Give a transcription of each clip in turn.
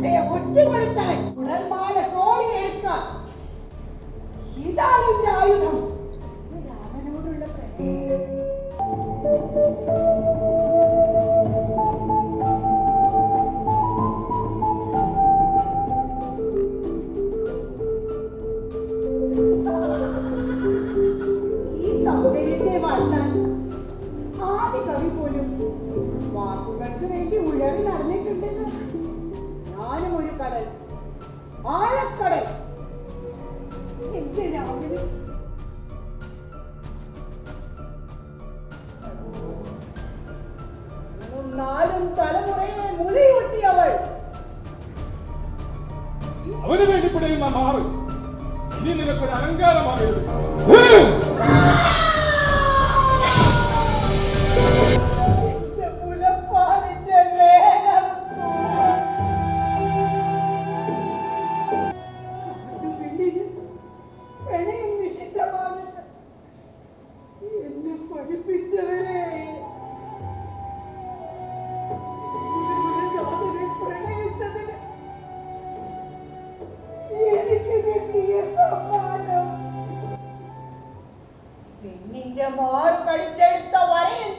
കുട്ടിയെ ഒറ്റുകൊടുത്താൽ ഉടൽമാല കോളിയേൽക്കാം ഇതാണ് ഇതിന്റെ ആയുധം. രാമനോടുള്ള പ്രത്യേക ആദ്യ കവി പോലും വാക്കുകൾക്ക് വേണ്ടി ഉഴറി നടന്നില്ല கடல் ஆழக்கடல். நாளும் தலைமுறையை முனையொட்டி அவள். அவனது அடிப்படையில் நாம் மாறும். இனி நமக்கு ஒரு அலங்காரமாக இருக்கும். പഠിപ്പിച്ചവരെ മാറ് കടിച്ചെടുത്ത വരയൻ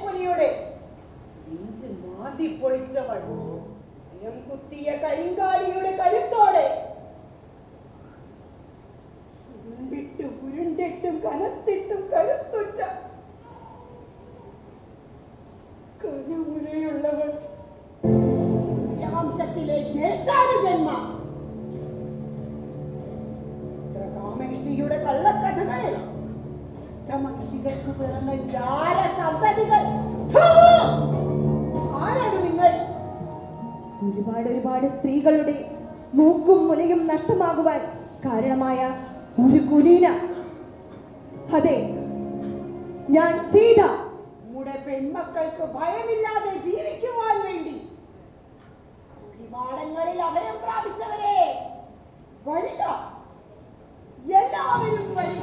കരുത്തോടെ കനത്തിട്ടും കരുത്തുറ്റ സമ്പതികൾ നിങ്ങൾ ഒരുപാട് ഒരുപാട് സ്ത്രീകളുടെ മൂക്കും മുലയും നഷ്ടമാകുവാൻ കാരണമായ ഒരു കുലീന. അതെ ഞാൻ സീത. നമ്മുടെ പെൺമക്കൾക്ക് ഭയമില്ലാതെ ജീവിക്കുവാൻ വേണ്ടി കുടിമാടങ്ങളിൽ അഭയം പ്രാപിച്ചവരെ വരിക. എല്ലാവരും വരിക.